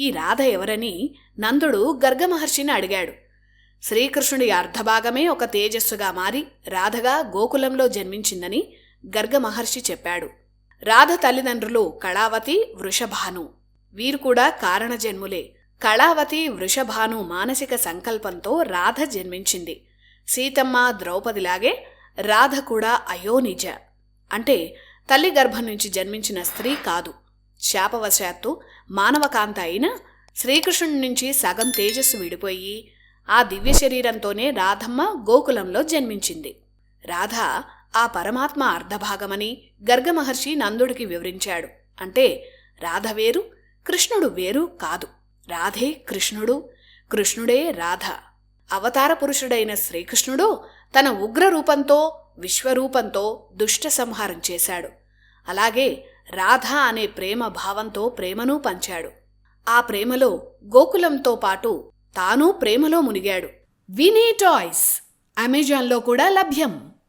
ఈ రాధ ఎవరని నందుడు గర్గమహర్షిని అడిగాడు. శ్రీకృష్ణుడి అర్ధభాగమే ఒక తేజస్సుగా మారి రాధగా గోకులంలో జన్మించిందని గర్గమహర్షి చెప్పాడు. రాధ తల్లిదండ్రులు కళావతి వృషభాను. వీరు కూడా కారణజన్ములే కళావతి వృషభాను మానసిక సంకల్పంతో రాధ జన్మించింది. సీతమ్మ ద్రౌపదిలాగే రాధ కూడా అయోనిజ. అంటే తల్లి గర్భం నుంచి జన్మించిన స్త్రీ కాదు. శాపవశాత్తు మానవకాంత అయిన శ్రీకృష్ణుడి నుంచి సగం తేజస్సు విడిపోయి ఆ దివ్య శరీరంతోనే రాధమ్మ గోకులంలో జన్మించింది. రాధ ఆ పరమాత్మ అర్ధభాగమని గర్గమహర్షి నందుడికి వివరించాడు. అంటే రాధ వేరు కృష్ణుడు వేరు కాదు. రాధే కృష్ణుడు కృష్ణుడే రాధ. అవతార పురుషుడైన శ్రీకృష్ణుడు తన ఉగ్ర రూపంతో విశ్వరూపంతో దుష్ట సంహారం చేశాడు. అలాగే రాధ అనే ప్రేమ భావంతో ప్రేమను పంచాడు. ఆ ప్రేమలో గోకులంతో పాటు తాను ప్రేమలో మునిగాడు. వినీ టాయ్స్ అమెజాన్లో కూడా లభ్యం.